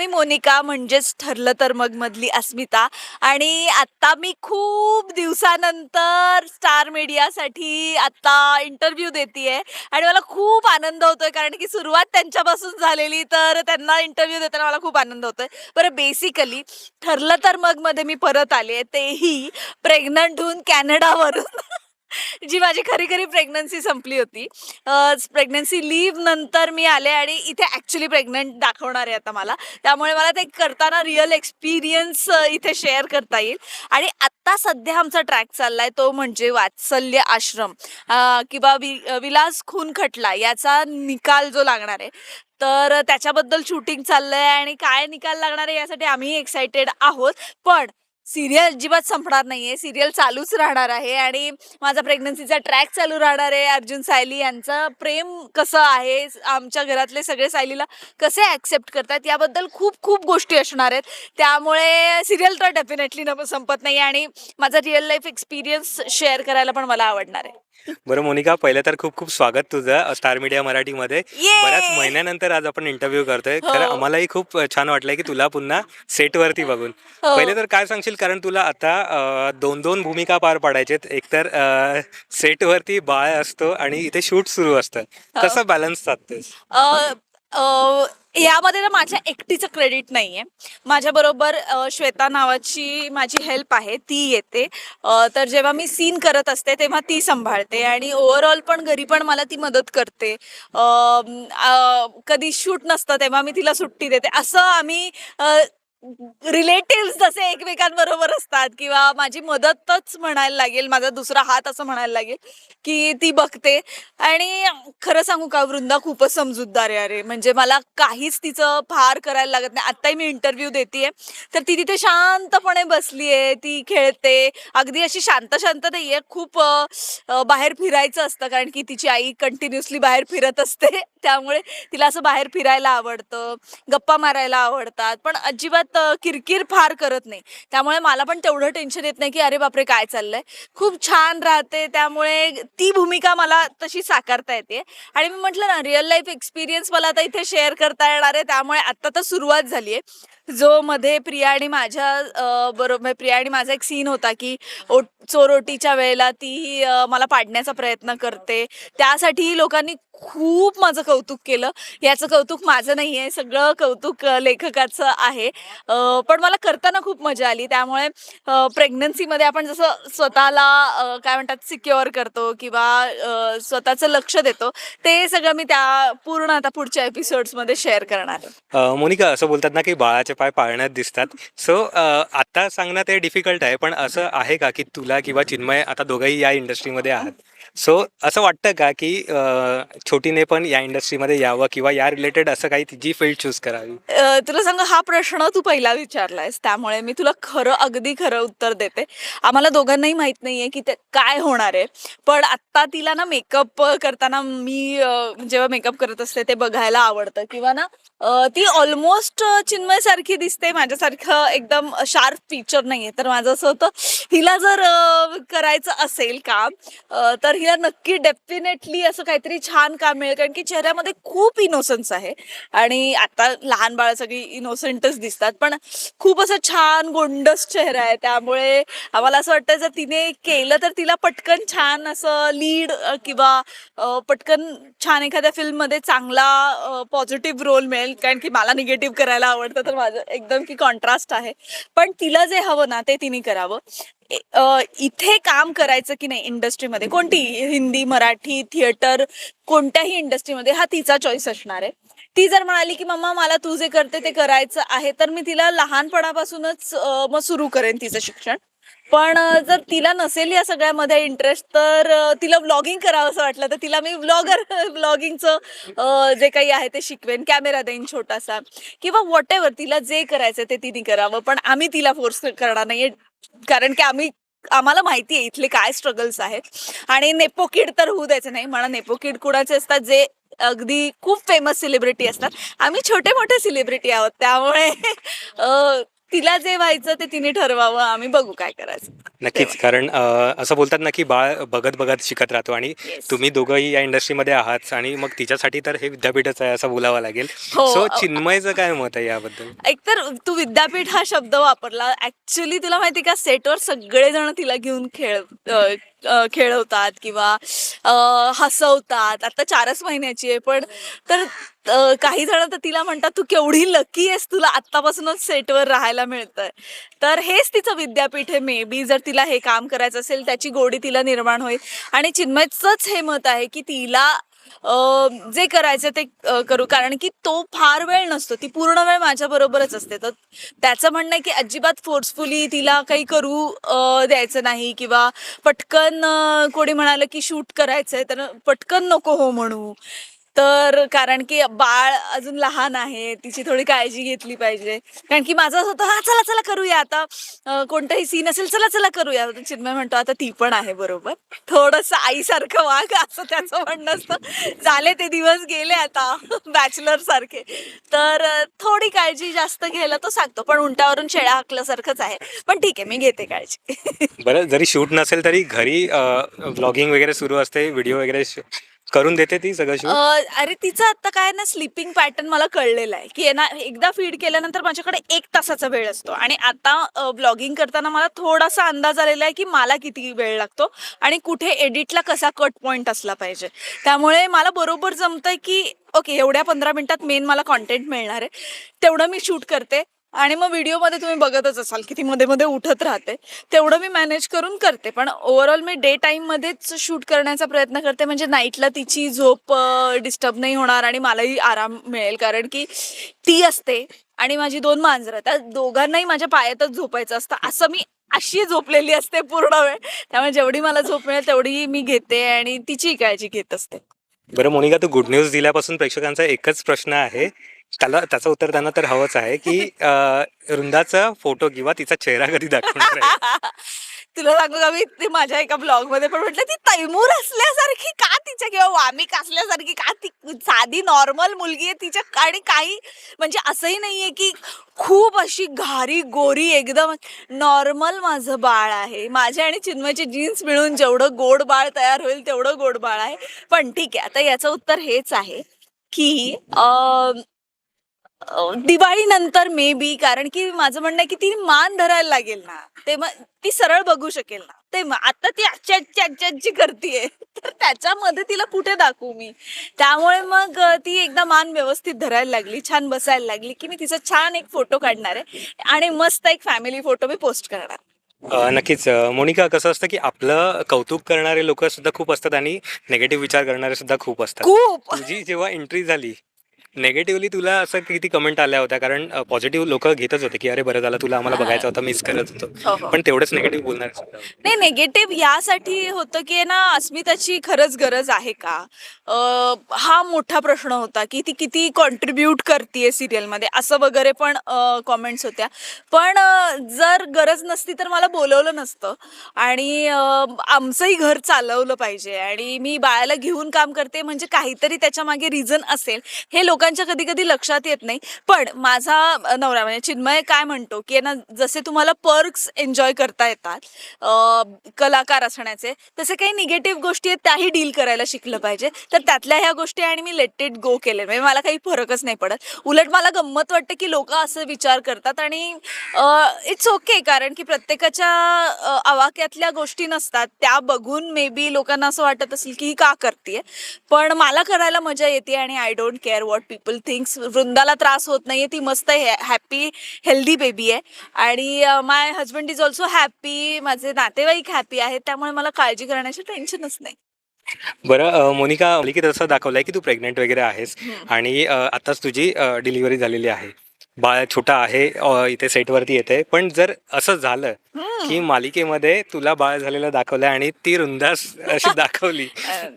मी मोनिका म्हणजेच ठरलं तर मग मधली अस्मिता. आणि आत्ता मी खूप दिवसानंतर स्टार मीडियासाठी आता इंटरव्ह्यू देते आणि मला खूप आनंद होतोय कारण की सुरुवात त्यांच्यापासून झालेली तर त्यांना इंटरव्ह्यू देताना मला खूप आनंद होतोय. बरं बेसिकली ठरलं तर मग मध्ये मी परत आले तेही प्रेग्नंट होऊन कॅनडावरून जी माझी खरी खरी प्रेग्नन्सी संपली होती. प्रेग्नन्सी लीव्ह नंतर मी आले आणि इथे ॲक्च्युली प्रेग्नंट दाखवणार आहे आता मला. त्यामुळे मला ते करताना रिअल एक्सपिरियन्स इथे शेअर करता येईल. आणि आत्ता सध्या आमचा ट्रॅक चाललाय तो म्हणजे वात्सल्य आश्रम. किंवा वि विलास खून खटला याचा निकाल जो लागणार आहे. तर त्याच्याबद्दल शूटिंग चाललंय आणि काय निकाल लागणार आहे यासाठी आम्ही एक्साइटेड आहोत. पण सिरियल अजिबात संपणार नाहीये. सिरियल चालूच राहणार आहे आणि माझा प्रेग्नन्सीचा ट्रॅक चालू राहणार आहे. अर्जुन सायली यांचं प्रेम कसं आहे? आमच्या घरातले सगळे सायलीला कसे ॲक्सेप्ट करतात? याबद्दल खूप खूप गोष्टी असणार आहेत. त्यामुळे सिरियल तर डेफिनेटली न संपत नाही आणि माझा रिअल लाईफ एक्सपिरियन्स शेअर करायला पण मला आवडणार आहे. बरं मोनिका पहिलं तर खूप खूप स्वागत तुझं स्टार मीडिया मराठीमध्ये! बऱ्याच महिन्यानंतर आज आपण इंटरव्ह्यू करतोय. हो. खरं आम्हालाही खूप छान वाटलंय की तुला पुन्हा सेटवरती बघून. हो. पहिले तर काय सांगशील? कारण तुला आता दोन दोन भूमिका पार पाडायचेत. एकतर सेटवरती बाळ असतो आणि इथे शूट सुरू असतं. हो. कसं बॅलन्स साधतेस? यामध्ये ना माझ्या एकटीचं क्रेडिट नाही आहे माझ्याबरोबर श्वेता नावाची माझी हेल्प आहे. ती येते. तर जेव्हा मी सीन करत असते तेव्हा ती सांभाळते. आणि ओव्हरऑल पण घरी पण मला ती मदत करते. कधी शूट नसतं तेव्हा मी तिला सुट्टी देते. असं आम्ही रिलेटिव्ह जसे एकमेकांबरोबर असतात किंवा माझी मदतच म्हणायला लागेल माझा दुसरा हात असं म्हणायला लागेल की ती बघते. आणि खरं सांगू का वृंदा खूपच समजूतदार आहे. अरे म्हणजे मला काहीच तिचं फार करायला लागत नाही. आत्ताही मी इंटरव्ह्यू देते तर ती तिथे शांतपणे बसली आहे ती खेळते. अगदी अशी शांत शांत नाही आहे खूप बाहेर फिरायचं असतं कारण की तिची आई कंटिन्युअसली बाहेर फिरत असते. त्यामुळे तिला असं बाहेर फिरायला आवडतं गप्पा मारायला आवडतात. पण अजिबात त्याच्यात किरकिर फार करत नाही. त्यामुळे मला पण तेवढं टेन्शन येत नाही की अरे बापरे काय चाललंय? खूप छान राहते. त्यामुळे ती भूमिका मला तशी साकारता येते. आणि मी म्हटलं ना रिअल लाईफ एक्सपिरियन्स मला आता इथे शेअर करता येणार आहे. त्यामुळे आत्ता तर सुरुवात झाली आहे. जो मध्ये प्रिया आणि माझ्या बरोबर म्हणजे प्रिया आणि माझा एक सीन होता की ओ चोरोटीच्या वेळेला ती मला पाडण्याचा प्रयत्न करते. त्यासाठी लोकांनी खूप माझं कौतुक केलं. याचं कौतुक माझं नाही आहे सगळं कौतुक लेखकाचं आहे. पण मला करताना खूप मजा आली. त्यामुळे प्रेग्नन्सीमध्ये आपण जसं स्वतःला काय म्हणतात सिक्युअर करतो किंवा स्वतःचं लक्ष देतो ते सगळं मी त्या पूर्ण आता पुढच्या एपिसोड्समध्ये शेअर करणार मोनिका असं बोलतात ना की बाळाचे पाय पाळण्यात दिसतात. सो आता सांगणं ते डिफिकल्ट आहे पण असं आहे का की तुला किंवा चिन्मय आता दोघंही या इंडस्ट्रीमध्ये आहात? सो असं वाटतं का की छोटीने पण या इंडस्ट्रीमध्ये यावं किंवा या रिलेटेड असं काही तिची फील्ड चूज करावी? तुला सांग हा प्रश्न तू पहिला विचारलायस त्यामुळे मी तुला खरं अगदी खरं उत्तर देते. आम्हाला दोघांनाही माहीत नाहीये की ते काय होणार आहे पण आत्ता तिला ना मेकअप करताना मी जेव्हा मेकअप करत असते ते बघायला आवडतं. किंवा ना ती ऑलमोस्ट चिन्मय सारखी दिसते माझ्यासारखं एकदम शार्प फीचर नाहीये. तर माझं असं होतं हिला जर करायचं असेल काम तर हिला नक्की डेफिनेटली असं काहीतरी छान काम मिळेल कारण की चेहऱ्यामध्ये खूप इनोसन्स आहे. आणि आता लहान बाळ सगळी इनोसंटच दिसतात पण खूप असं छान गोंडस चेहरा आहे. त्यामुळे आम्हाला असं वाटतं जर तिने केलं तर तिला पटकन छान असं लीड किंवा पटकन छान एखाद्या फिल्ममध्ये चांगला पॉझिटिव्ह रोल मिळेल कारण की मला निगेटिव्ह करायला आवडतं तर माझं एकदम की कॉन्ट्रास्ट आहे. पण तिला जे हवं ना ते तिने करावं. अ, इथे काम करायचं की नाही इंडस्ट्रीमध्ये? कोणती? हिंदी मराठी थिएटर कोणत्याही इंडस्ट्रीमध्ये हा तिचा चॉईस असणार आहे. ती जर म्हणाली की मम्मा मला तू जे करते ते करायचं आहे तर मी तिला लहानपणापासूनच अ, मग सुरू करेन तिचं शिक्षण. पण अ, जर तिला नसेल या सगळ्यामध्ये इंटरेस्ट तर अ, तिला व्लॉगिंग करावं असं वाटलं तर तिला मी व्लॉगर व्लॉगिंगचं जे काही आहे ते शिकवेन. कॅमेरा देईन छोटासा. किंवा व्हॉट एव्हर तिला जे करायचं ते तिने करावं. पण आम्ही तिला फोर्स करणार नाहीये. कारण की आम्ही आम्हाला माहिती आहे इथले काय स्ट्रगल्स आहेत. आणि नेपो किड तर होऊ द्यायचं नाही. म्हणा नेपो किड कुणाचे असतात जे अगदी खूप फेमस सेलिब्रिटी असतात. आम्ही छोटे मोठे सेलिब्रिटी आहोत. त्यामुळे तिला जे व्हायचं ते तिने ठरवावं आम्ही बघू काय करायचं नक्कीच कारण अ, असं बोलतात ना की बाळ बघत बघत शिकत राहतो आणि Yes. तुम्ही दोघंही या इंडस्ट्रीमध्ये आहात आणि मग तिच्यासाठी तर हे विद्यापीठच आहे असं बोलावं लागेल हो. सो चिन्मयचं काय मत आहे याबद्दल एकतर तू विद्यापीठ हा शब्द वापरला ऍक्च्युली तुला माहिती का सेटवर सगळेजण तिला घेऊन खेळ अ, अ, खेळवतात किंवा अ, हसवतात. आता चारच महिन्याची आहे पण तर अ, काही जण तर तिला म्हणतात तू केवढी लकी आहेस तुला आत्तापासूनच सेटवर राहायला मिळतंय. तर हेच तिचं विद्यापीठ आहे मे बी जर तिला हे काम करायचं असेल त्याची गोडी तिला निर्माण होईल. आणि चिन्मयचंच हे मत आहे की तिला जे करायचं ते करू. कारण की तो फार वेळ नसतो. ती पूर्ण वेळ माझ्या बरोबरच असते. तर त्याचं म्हणणं आहे की अजिबात फोर्सफुली तिला काही करू द्यायचं नाही किंवा पटकन कोणी म्हणालं की शूट करायचंय तर पटकन नको हो म्हणू. तर कारण की बाळ अजून लहान आहे तिची थोडी काळजी घेतली पाहिजे. कारण की माझं असं होतं हा चला चला करूया आता. कोणताही सीन असेल चला चला करूया. तर चिन्मय म्हणतो आता ती पण आहे बरोबर. थोडस आईसारखं वाग असं त्याचं म्हणणं असतं. झाले ते दिवस गेले आता. बॅचलर सारखे. तर थोडी काळजी जास्त घ्यायला तो सांगतो पण उंटावरून शेळ्या हाकल्यासारखंच आहे. पण ठीक आहे मी घेते काळजी. बरं जरी शूट नसेल तरी घरी ब्लॉगिंग वगैरे सुरू असते व्हिडिओ वगैरे करून देते ती सगळं शूट अ, अरे तिचं आता काय ना स्लिपिंग पॅटर्न मला कळलेलं आहे. की आहे ना एकदा फीड केल्यानंतर माझ्याकडे एक तासाचा वेळ असतो. आणि आता ब्लॉगिंग करताना मला थोडासा अंदाज आलेला आहे की मला किती वेळ लागतो आणि कुठे एडिटला कसा कट पॉइंट असला पाहिजे. त्यामुळे मला बरोबर जमतंय की ओके एवढ्या पंधरा मिनिटात मेन मला कॉन्टेंट मिळणार आहे. तेवढं मी शूट करते. आणि मग व्हिडिओमध्ये तुम्ही बघतच असाल की ती मध्ये मध्ये उठत राहते. तेवढं मी मॅनेज करून करते. पण ओव्हरऑल मी डे टाईममध्येच शूट करण्याचा प्रयत्न करते. म्हणजे नाईटला तिची झोप डिस्टर्ब नाही होणार आणि मलाही आराम मिळेल. कारण की ती असते आणि माझी दोन मांजरं त्या दोघांनाही माझ्या पायातच झोपायचं असतं. असं मी अशी झोपलेली असते पूर्ण वेळ. त्यामुळे जेवढी मला झोप मिळेल तेवढी मी घेते आणि तिची काळजी घेत असते. बरं मोनिका तू गुड न्यूज दिल्यापासून प्रेक्षकांचा एकच प्रश्न आहे. त्याला त्याचं उत्तर त्यांना तर हवंच आहे की अ, वृंदाचा फोटो किंवा तिचा चेहरा कधी दाखवणार आहे? तुला सांगू का मी? ते माझ्या एका ब्लॉगमध्ये पण म्हटलं ती तैमूर असल्यासारखी का तिच्या किंवा वामिक असल्यासारखी का ती साधी नॉर्मल मुलगी आहे तिच्या? आणि काही म्हणजे असंही नाहीये की खूप अशी घारी गोरी एकदम नॉर्मल माझं बाळ आहे. माझ्या आणि चिन्मयची जीन्स मिळून जेवढं गोड बाळ तयार होईल तेवढं गोड बाळ आहे. पण ठीक आहे आता याचं उत्तर हेच आहे की अं, दिवाळीनंतर मे बी कारण की माझं म्हणणं आहे की ती मान धरायला लागेल ना ते मग ती सरळ बघू शकेल ना. ते मग आता ती आजच्या आजच्या आजच्या आजची करतीये. तर त्याच्यामध्ये तिला कुठे दाखवू मी? त्यामुळे मग ती एकदा मान व्यवस्थित धरायला लागली छान बसायला लागली की मी तिचा छान एक फोटो काढणार आहे आणि मस्त एक फॅमिली फोटो मी पोस्ट करणार. नक्कीच. मोनिका कसं असतं की आपलं कौतुक करणारे लोक सुद्धा खूप असतात आणि नेगेटिव्ह विचार करणारे सुद्धा खूप असतात. खूप! तुझी जेव्हा एंट्री झाली नेगेटिव्हली तुला असं किती कमेंट आल्या होत्या? कारण पॉझिटिव्ह लोक घेतच होते की अरे बरं झालं तुला आम्हाला बघायचं होतं मिस करत हो, होतो. हो. पण तेवढंच नेगेटिव्ह बोलणार. नाही नेगेटिव्ह यासाठी होतं की ना अस्मिताची खरंच गरज आहे का? हा मोठा प्रश्न होता की ती किती कॉन्ट्रीब्यूट करते सिरियलमध्ये असं वगैरे पण कॉमेंट्स होत्या. पण जर गरज नसती तर मला बोलवलं नसतं. आणि आमचंही घर चालवलं पाहिजे. आणि मी बाळाला घेऊन काम करते म्हणजे काहीतरी त्याच्यामागे रिझन असेल हे लोकांच्या कधी कधी लक्षात येत नाही. पण माझा नवरा म्हणजे चिन्मय काय म्हणतो की ना जसे तुम्हाला पर्क्स एन्जॉय करता येतात कलाकार असण्याचे तसे काही निगेटिव्ह गोष्टी आहेत त्याही डील करायला शिकलं पाहिजे. तर त्यातल्या ह्या गोष्टी आणि मी लेट इट गो केले. म्हणजे मला काही फरकच नाही पडत. उलट मला गंमत वाटतं की लोक असं विचार करतात आणि इट्स ओके कारण की प्रत्येकाच्या आवाक्यातल्या गोष्टी नसतात. त्या बघून मे बी लोकांना असं वाटत असेल की ही का करते पण मला करायला मजा येते आणि I don't care what people thinks वृंदाला त्रास होत नाहीये. ती मस्त हॅपी हेल्दी बेबी आहे. आणि my husband is also happy माझे नातेवाईक हॅपी आहेत. त्यामुळे मला काळजी करण्याची टेन्शनच नाही. बरं मोनिका मालिकेत असं दाखवलंय की तू प्रेग्नेंट वगैरे आहेस. आणि आताच तुझी डिलिव्हरी झालेली आहे. बाळ छोटा आहे अ, इथे सेटवरती येते. पण जर असं झालं की मालिकेमध्ये तुला बाळ झालेलं दाखवलंय आणि ती रुंदास अशी दाखवली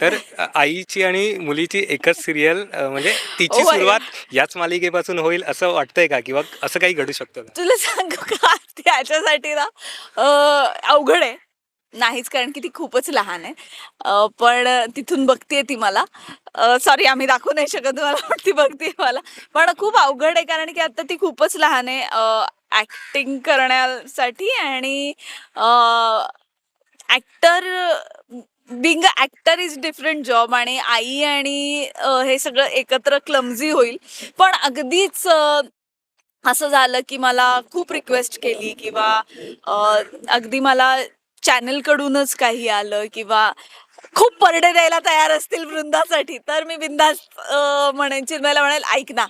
तर आईची आणि मुलीची एकच सिरियल म्हणजे तिची Oh my सुरुवात याच मालिकेपासून होईल असं वाटतंय का? किंवा असं काही घडू शकतं का? तुला सांगू का? त्याच्यासाठी ना अं, अवघड आहे. नाहीच कारण की ती खूपच लहान आहे. अ, पण तिथून बघते ती मला. सॉरी आम्ही दाखवू नाही शकत मला पण ती बघते मला. पण खूप अवघड आहे कारण की आता ती खूपच लहान आहे. ऍक्टिंग करण्यासाठी आणि actor being actor is different job आणि आई आणि अ, हे सगळं एकत्र क्लमझी होईल. पण अगदीच अ, असं झालं की मला खूप रिक्वेस्ट केली किंवा अ, अगदी मला चॅनलकडूनच काही आलं किंवा खूप परडे द्यायला तयार असतील वृंदासाठी तर मी बिंदास म्हणेन चिन्मयला म्हणेल ऐक ना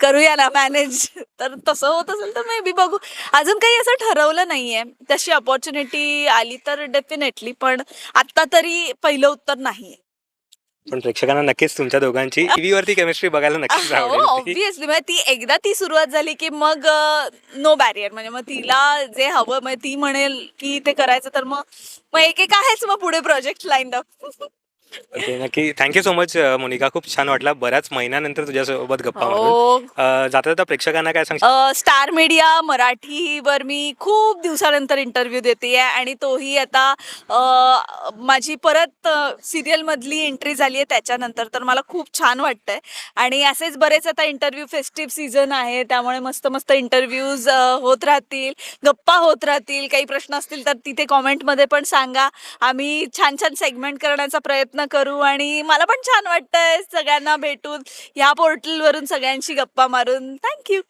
करूया ना मॅनेज. तर तसं होत असेल तर मे बी बघू. अजून काही असं ठरवलं नाहीये. तशी अपॉर्च्युनिटी आली तर डेफिनेटली पण आता तरी पहिलं उत्तर नाहीये. पण प्रेक्षकांना नक्कीच तुमच्या दोघांची टीव्ही वरती केमिस्ट्री बघायला नक्कीच हो आवडेल ती. ऑब्विसली म्हणजे ती एकदा ती सुरुवात झाली की मग नो बॅरियर म्हणजे मग तिला जे हवं म्हणजे ती म्हणेल की ते करायचं तर मग मग एक एक आहेच मग पुढे प्रोजेक्ट लाईन अप ओके नक्की. Thank you so much Monika. खूप छान वाटला. बऱ्याच महिन्यानंतर तुझ्यासोबत गप्पा हो. जाता जाता प्रेक्षकांना काय सांगशील? अ, स्टार मीडिया मराठीवर मी खूप दिवसानंतर इंटरव्ह्यू देते आणि तोही आता अ, माझी परत सिरियल मधली एंट्री झाली आहे त्याच्यानंतर. तर मला खूप छान वाटतंय. आणि असेच बरेच आता इंटरव्ह्यू फेस्टिव्ह सीझन आहे. त्यामुळे मस्त मस्त इंटरव्ह्यूज होत राहतील. गप्पा होत राहतील. काही प्रश्न असतील तर तिथे कॉमेंटमध्ये पण सांगा. आम्ही छान छान सेगमेंट करण्याचा प्रयत्न करू आणि मला पण छान वाटतंय सगळ्यांना भेटून ह्या पोर्टलवरून सगळ्यांशी गप्पा मारून. थँक्यू